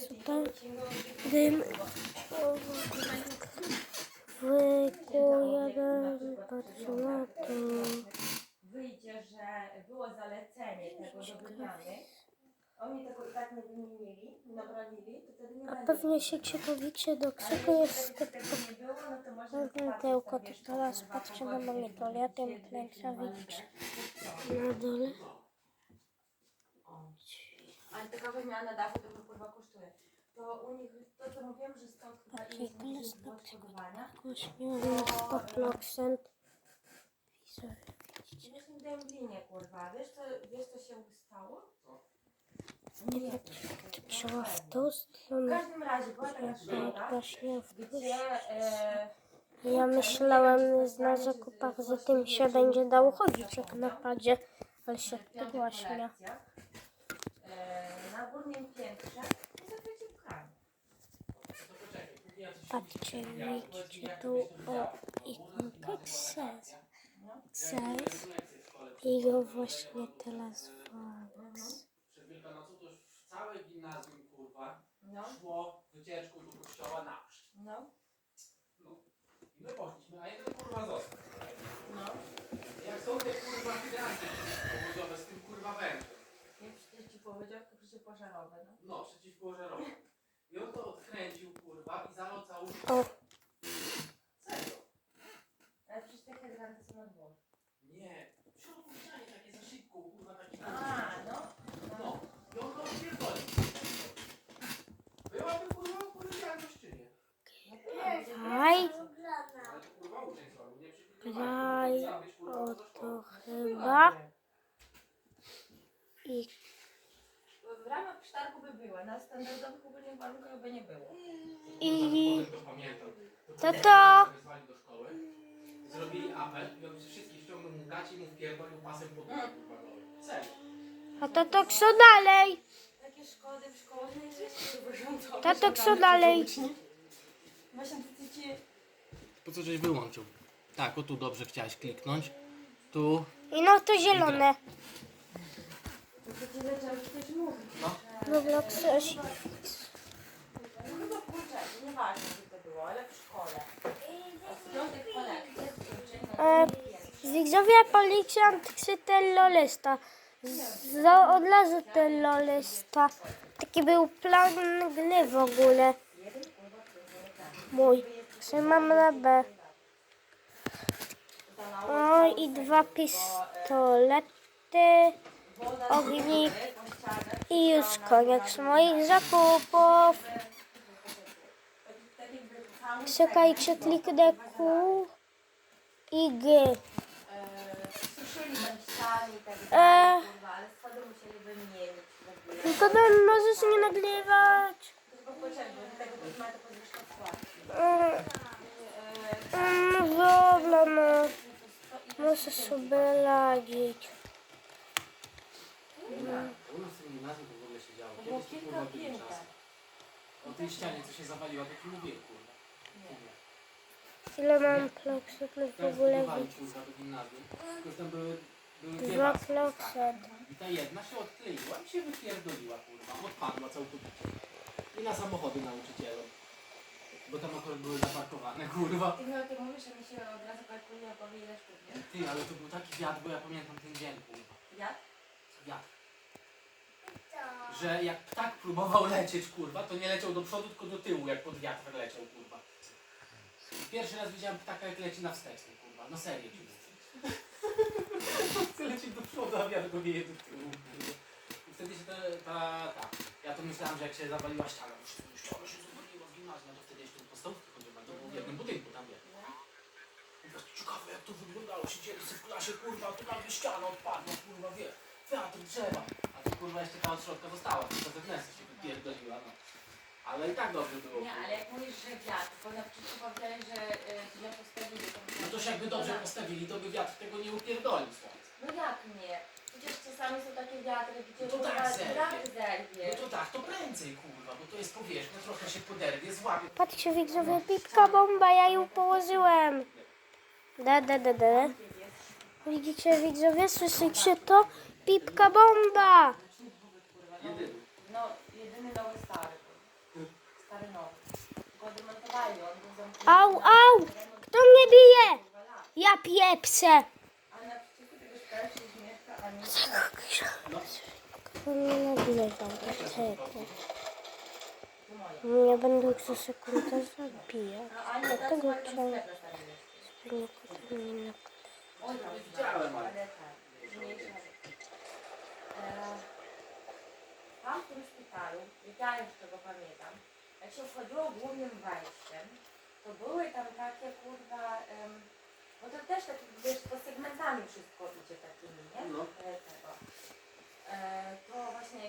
Super. Dym. Jeden. Patrzę na to. wyjdzie, że było zalecenie tego wymiany, oni tego i tak nie wymienili, to wtedy nie A będzie. pewnie się ciekawicie, do jeśli jest było, no to teraz patrzę na siedzi, Klęczewicz kurwa, na dole. Ale taka wymiana dachu to kurwa kosztuje. To u nich, to co mówiłem, że stąd chyba Taki ile na przykład. odszkodowania. Kośniony Poploksent. Wiesz, nie dałem w linię, kurwa. Wiesz co, wiesz co się stało? Nie wiem, czy trzeba w tą W stronę. każdym razie była taka szkoda, właśnie w tą gdzie e, Ja myślałem że na zakupach, że tym się będzie dało chodzić jak na padzie, ale się piątek właśnie. e, na górnym piętrze i zakrycie pchanie. Patrzcie, widzicie tu o ikonkę Cez. Cez. I go właśnie teraz Fox. Przed Wielkanocą to już w całe gimnazjum, kurwa, No, szło wycieczką do kościoła na wsi. no, No. I my poszliśmy, a jeden kurwa został. no. Jak są te kurwa hydranty powodziowe z tym kurwa wężem. Jak przecież ci powiedział, to przeciwpożarowe, no. No, przeciwpożarowe. I on to odkręcił, kurwa, i zalał całą. Serio? Ale przecież te hydranty są na dworze. Nie. Ścianie takie za szybko, kurwa, taki A, no. No. I on to odpierdolił. Byłaby kurwa odpowiedzialność czy nie? Aj, Ale to kurwa uczeń zrobił, nie przypilnował. Graj Chciał być, kurwa, o poza szkołą. to chyba. I Sztargu by była, na standardowych ogólnych warunkach by nie było. I- to pamiętam. to to. wezwali do szkoły, zrobili apel i on wszystkich ściągnął mu gaci i mu wpierdolił pasem po dupie, kurwa, goły. Serio. A to to co dalej? Takie szkody w szkołach nie jest wyrządzone. Tato, co dalej? Właśnie to ci... Po co żeś wyłączył? Tak, o tu dobrze chciałeś kliknąć. Tu. I no to zielone. To ci zaczęły coś mówić. No. Coś. No E, Widzowie policjant Ksytello Lesta. Z, od razu Tello Lesta. Taki był plan gry w ogóle. Mój. Trzymam na B. O, i dwa pistolety. Ognik. I już koniec moich zakupów. Czekajcie, kliknę Q i G. E. Tylko to możesz nie nagrywać. Mm, Dobra, no. Muszę sobie radzić. U nas w tym gimnazjum to w ogóle się działo. Kiedyś to kilka kurwa byli pięter. czasy. O tej ścianie, co się zawaliła, to ci mówiłem, kurwa. Ile mam kloksów w Teraz ogóle budowali, widzieć? kurwa, to gimnazjum. Tylko, że tam były, były dwie Dwa kloksy. I ta jedna się odkleiła i się wypierdoliła, kurwa. Odpadła całkowicie. I na samochody nauczycielom. Bo tam akurat były zaparkowane, kurwa. Ty mi o tym mówisz, że mi się od razu kalkuluje opowie ile sztuk, nie? Ty, ale to był taki wiatr, bo ja pamiętam ten dzień, kurwa. Ja? Że jak ptak próbował lecieć, kurwa, to nie leciał do przodu, tylko do tyłu, jak pod wiatr leciał, kurwa. Pierwszy raz widziałem ptaka, jak leci na wsteczny, kurwa. No serio mówię. Chce lecieć do przodu, a wiatr go wieje do tyłu, kurwa. I wtedy się ta, ta, ta. Ja to myślałem, że jak się zawaliła ściana, się ściana się zawaliła w gimnazjum, to wtedy jeszcze podstawówki chodziłem, to był w jednym budynku, tam wiesz. Ciekawe jak to wyglądało, siedzieli sobie w klasie, kurwa, tu nagle ściana odpadła, kurwa, wie, wiatr, drzewa. Kurwa jeszcze ta od środka została, tylko wewnętrznie się wypierdoliła, no. Ale i tak dobrze było. Nie, ale jak mówisz, że wiatr, to na przykład powiedziałeś, że y, źle postawili to No to się jakby dobrze postawili, to by wiatr tego nie upierdolił słońce. No jak nie? Przecież czasami są takie wiatry, gdzie No to tak zerwie. zerwie. No to tak, to prędzej, kurwa, bo to jest powierzchnia, trochę się poderwie, złapie. Patrzcie widzowie, pipka bomba, ja ją położyłem. Da, da, da, da. Widzicie widzowie, słyszycie to? Pipka bomba. Jedyny. No, jedyny nowy stary. Daj, on był zamknięty Au, na au! Kto mnie bije? Ja pieprzę. A naprzeciwko tego szklarki mieszka Anita. No. Kto mnie nagrywał? Czekaj. To moja. Nie będę co sekundę. No tak Dlatego tam chciałam- sklep na. Oj, tam Widziałem, ale- ale tak, mniejsza. E, W tym szpitalu, ja już tego pamiętam, jak się wchodziło głównym wejściem, to były tam takie kurwa, em, bo to też tak, wiesz, to segmentami wszystko idzie takimi, nie? No. E, Tego. E, to właśnie